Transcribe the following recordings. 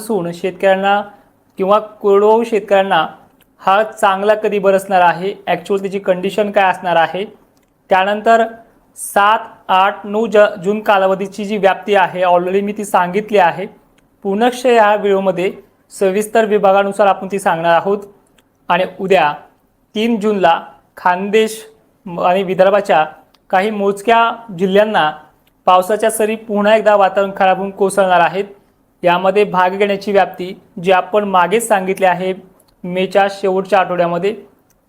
Monsoon शेतकऱ्यांना किंवा कोरडवाहू शेतकऱ्यांना हा चांगला कधी बरसणार आहे? ॲक्च्युअल त्याची कंडिशन काय असणार आहे? त्यानंतर सात आठ नऊ ज जून कालावधीची जी व्याप्ती आहे ऑलरेडी मी ती सांगितली आहे. पुनश्च या व्हिडिओमध्ये सविस्तर विभागानुसार आपण ती सांगणार आहोत. आणि उद्या तीन जूनला खानदेश आणि विदर्भाच्या काही मोजक्या जिल्ह्यांना पावसाच्या सरी पुन्हा एकदा वातावरण खराब होऊन कोसळणार आहेत. यामध्ये भाग घेण्याची व्याप्ती जी आपण मागेच सांगितली आहे मेच्या शेवटच्या आठवड्यामध्ये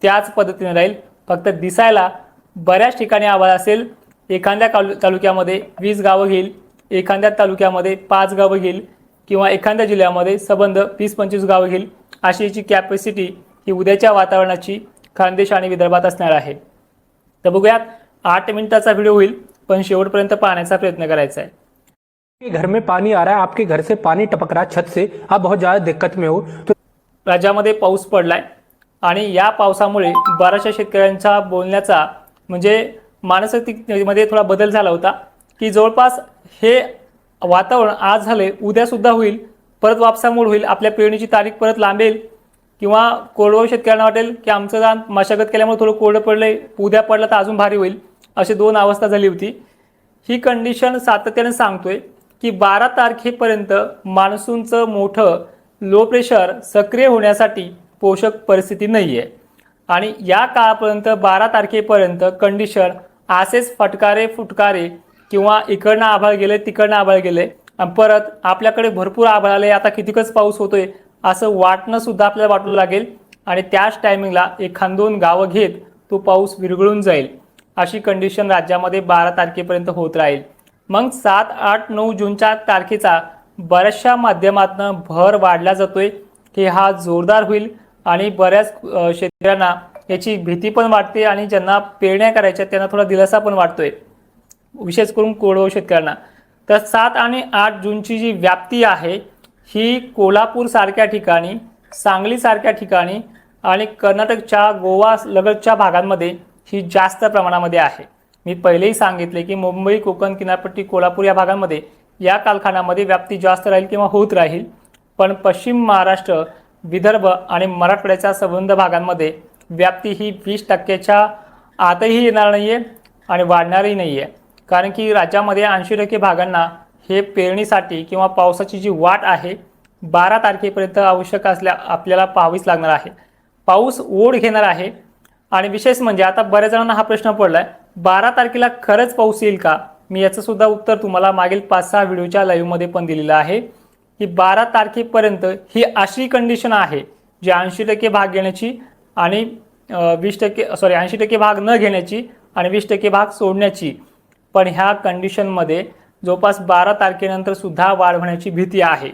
त्याच पद्धतीने राहील. फक्त दिसायला बऱ्याच ठिकाणी आवाज असेल. एखाद्या कालु तालुक्यामध्ये वीस गावं घेईल एखाद्या तालुक्यामध्ये पाच गावं घेईल किंवा एखाद्या जिल्ह्यामध्ये सबंध वीस पंचवीस गावं घेईल अशी याची कॅपॅसिटी ही उद्याच्या वातावरणाची खानदेश आणि विदर्भात असणार आहे. तर बघूयात आठ मिनिटाचा व्हिडिओ होईल पण शेवटपर्यंत पाहण्याचा प्रयत्न करायचा आहे. घर में पानी आ रहा है आपके घर से पानी टपक रहा है छत से। आप बहुत ज़्यादा दिक्कत में हो। तो राज्यामध्ये पाऊस पडलाय आणि या पावसामुळे बऱ्याचशा शेतकऱ्यांचा बोलण्याचा म्हणजे मानसिकतेमध्ये थोडा बदल झाला होता की जवळपास हे वातावरण आज झाले उद्यासुद्धा होईल परत वापसामुळे होईल आपल्या पेरणीची तारीख परत लांबेल किंवा कोरडवाहू शेतकऱ्यांना वाटेल की आमचं जाण मशागत केल्यामुळे थोडं कोरडं पडलं उद्या पडलं तर अजून भारी होईल अशी दोन अवस्था झाली होती. ही कंडिशन सातत्याने सांगतोय. की बारा तारखेपर्यंत मान्सूनचं मोठं लो प्रेशर सक्रिय होण्यासाठी पोषक परिस्थिती नाही आहे आणि या काळापर्यंत बारा तारखेपर्यंत कंडिशन असेच फटकारे फुटकारे किंवा इकडनं आभाळ गेले तिकडनं आभाळ गेले आणि परत आपल्याकडे भरपूर आभाळ आले आता कितीकच पाऊस होतोय असं वाटणं सुद्धा आपल्याला वाटू लागेल. आणि त्याच टायमिंगला एखाद दोन गावं घेत तो पाऊस विरघळून जाईल. अशी कंडिशन राज्यामध्ये बारा तारखेपर्यंत होत राहील. मग सात आठ नऊ जूनच्या तारखेचा बऱ्याचशा माध्यमातून भर वाढला जातोय. की हा जोरदार होईल आणि बऱ्याच शेतकऱ्यांना याची भीती पण वाटते आणि ज्यांना पेरण्या करायच्या त्यांना थोडा दिलासा पण वाटतोय. विशेष करून कोरडवाहू शेतकऱ्यांना. तर सात आणि आठ जूनची जी व्याप्ती आहे ही कोल्हापूरसारख्या ठिकाणी सांगलीसारख्या ठिकाणी आणि कर्नाटकच्या गोवा लगतच्या भागांमध्ये ही जास्त प्रमाणामध्ये आहे. मी पहिलेही सांगितले की मुंबई कोकण किनारपट्टी कोल्हापूर या भागांमध्ये या कालखानामध्ये व्याप्ती जास्त राहील किंवा होत राहील. पण पश्चिम महाराष्ट्र विदर्भ आणि मराठवाड्याच्या संबंध भागांमध्ये व्याप्ती ही वीस टक्क्याच्या आतही येणार नाही आहे आणि वाढणारही नाही आहे कारण की राज्यामध्ये ऐंशी टक्के भागांना हे पेरणीसाठी किंवा पावसाची जी वाट आहे बारा तारखेपर्यंत आवश्यक असल्या आपल्याला पाहावीच लागणार आहे. पाऊस ओढ घेणार आहे. आणि विशेष म्हणजे आता बऱ्याच जणांना हा प्रश्न पडला आहे बारा तारखेला खरंच पाऊस येईल का? मी याचं सुद्धा उत्तर तुम्हाला मागील पाच सहा व्हिडिओच्या लाईव्हमध्ये पण दिलेलं आहे. की बारा तारखेपर्यंत ही अशी कंडिशन आहे जी ऐंशी टक्के भाग घेण्याची आणि वीस टक्के सॉरी ऐंशी टक्के भाग न घेण्याची आणि वीस टक्के भाग सोडण्याची. पण ह्या कंडिशनमध्ये जवळपास बारा तारखेनंतर सुद्धा वाढ होण्याची भीती आहे.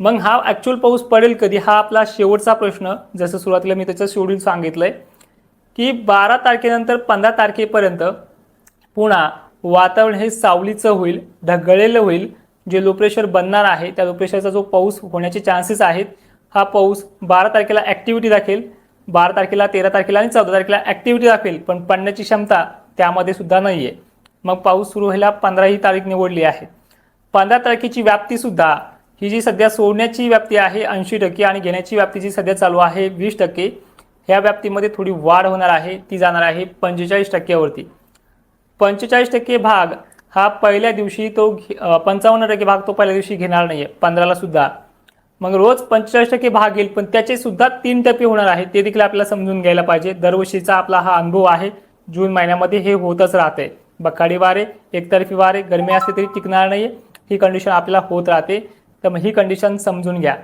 मग हा ॲक्च्युअल पाऊस पडेल कधी? हा आपला शेवटचा प्रश्न. जसं सुरुवातीला मी त्याचं शेड्यूल सांगितलं आहे की बारा तारखेनंतर पंधरा तारखेपर्यंत पुन्हा वातावरण हे सावलीचं होईल ढगळलेलं होईल. जे लो प्रेशर बनणार आहे त्या लो प्रेशरचा जो पाऊस होण्याचे चान्सेस आहेत हा पाऊस बारा तारखेला ॲक्टिव्हिटी दाखेल बारा तारखेला तेरा तारखेला आणि चौदा तारखेला ॲक्टिव्हिटी दाखेल पण पडण्याची क्षमता त्यामध्ये सुद्धा नाही आहे मग पाऊस सुरू व्हायला पंधरा ही तारीख निवडली आहे. पंधरा तारखेची व्याप्तीसुद्धा ही जी सध्या सोडण्याची व्याप्ती आहे ऐंशी टक्के आणि घेण्याची व्याप्ती जी सध्या चालू आहे वीस टक्के ह्या व्याप्तीमध्ये थोडी वाढ होणार आहे ती जाणार आहे पंचेचाळीस टक्क्यावरती. पंचेचाळीस टक्के भाग हा पहिल्या दिवशी तो घे- पंचावन्न टक्के भाग तो पहिल्या दिवशी घेणार नाही आहे पंधराला सुद्धा. मग रोज पंचेचाळीस टक्के भाग येईल पण त्याचे सुद्धा तीन टप्पे होणार आहे ते देखील आपल्याला समजून घ्यायला पाहिजे. दरवर्षीचा आपला हा अनुभव आहे जून महिन्यामध्ये हे होतच राहते बकाडी वारे एकतर्फी वारे गरमी असते तरी टिकणार नाही ही कंडिशन आपल्याला होत राहते. तर मग ही कंडिशन समजून घ्या.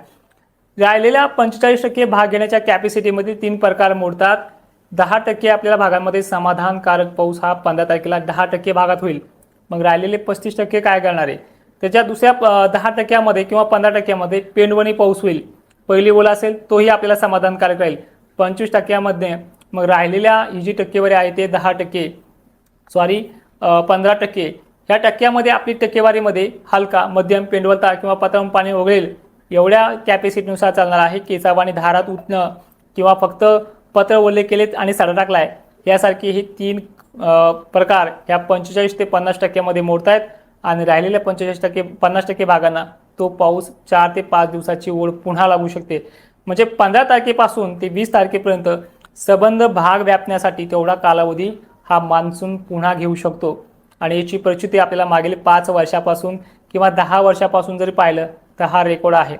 राहिलेल्या पंचेचाळीस टक्के भाग घेण्याच्या कॅपॅसिटीमध्ये तीन प्रकार मोडतात. दहा टक्के आपल्याला भागांमध्ये समाधानकारक पाऊस हा पंधरा तारखेला दहा टक्के भागात होईल. मग राहिलेले पस्तीस टक्के काय करणार आहे? त्याच्या दुसऱ्या दहा टक्क्यामध्ये किंवा पंधरा टक्क्यामध्ये पेंडवणी पाऊस होईल. पहिली ओला असेल तोही आपल्याला समाधानकारक राहील. पंचवीस टक्क्यामध्ये मग राहिलेल्या ही जी टक्केवारी आहे ते दहा टक्के. सॉरी पंधरा टक्के. ह्या टक्क्यामध्ये आपली टक्केवारीमध्ये हलका मध्यम पेंडवलता किंवा पातळ पाणी वगळेल एवढ्या कॅपॅसिटीनुसार चालणार आहे. केचावाणी धारात उठणं किंवा फक्त पत्र ओले केलेत आणि सडा आहे यासारखे हे तीन प्रकार ह्या पंचेचाळीस ते पन्नास टक्क्यामध्ये मोडत आहेत आणि राहिलेल्या पंचेचाळीस टक्के पन्नास टक्के भागांना तो पाऊस चार ते पाच दिवसाची ओढ पुन्हा लागू शकते. म्हणजे पंधरा तारखेपासून ते वीस तारखेपर्यंत सबंध भाग व्यापण्यासाठी तेवढा कालावधी हा मान्सून पुन्हा घेऊ शकतो. आणि याची परिस्थिती आपल्याला मागील पाच वर्षापासून किंवा दहा वर्षापासून जरी पाहिलं तर हा रेकॉर्ड आहे.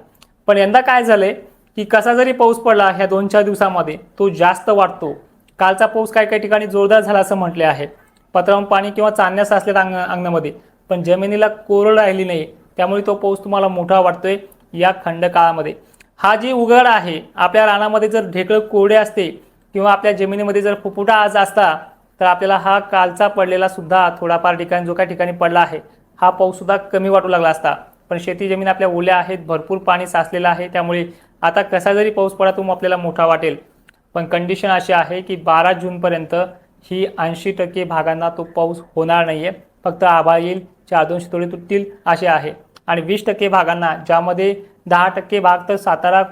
पण यंदा काय झालंय की कसा जरी पाऊस पडला ह्या दोन चार दिवसामध्ये तो जास्त वाटतो कालचा पाऊस काही काही ठिकाणी जोरदार झाला असं म्हटले आहे. पत्रावून पाणी किंवा चांदण्या साचल्यात अंग अंगणामध्ये. पण जमिनीला कोरड राहिली नाही त्यामुळे तो पाऊस तुम्हाला मोठा वाटतोय या खंड काळामध्ये. हा जी उघड आहे आपल्या रानामध्ये जर ढेकळं कोरडे असते किंवा आपल्या जमिनीमध्ये जर फुफुटा आज असता तर आपल्याला हा कालचा पडलेला सुद्धा थोडाफार ठिकाणी जो काही ठिकाणी पडला आहे हा पाऊस सुद्धा कमी वाटू लागला असता. पण शेती जमीन आपल्या ओल्या आहेत भरपूर पाणी साचलेलं आहे त्यामुळे आता कसा जरी पाऊस पडा तो आपल्याला मोठा वाटेल. पण कंडिशन अशी आहे की बारा जूनपर्यंत ही ऐंशी टक्के भागांना तो पाऊस होणार नाही आहे फक्त आभाळ येईल चार दोनशे तोडे तुटतील असे आहे. आणि वीस टक्के भागांना ज्यामध्ये दहा टक्के भाग तर सातारा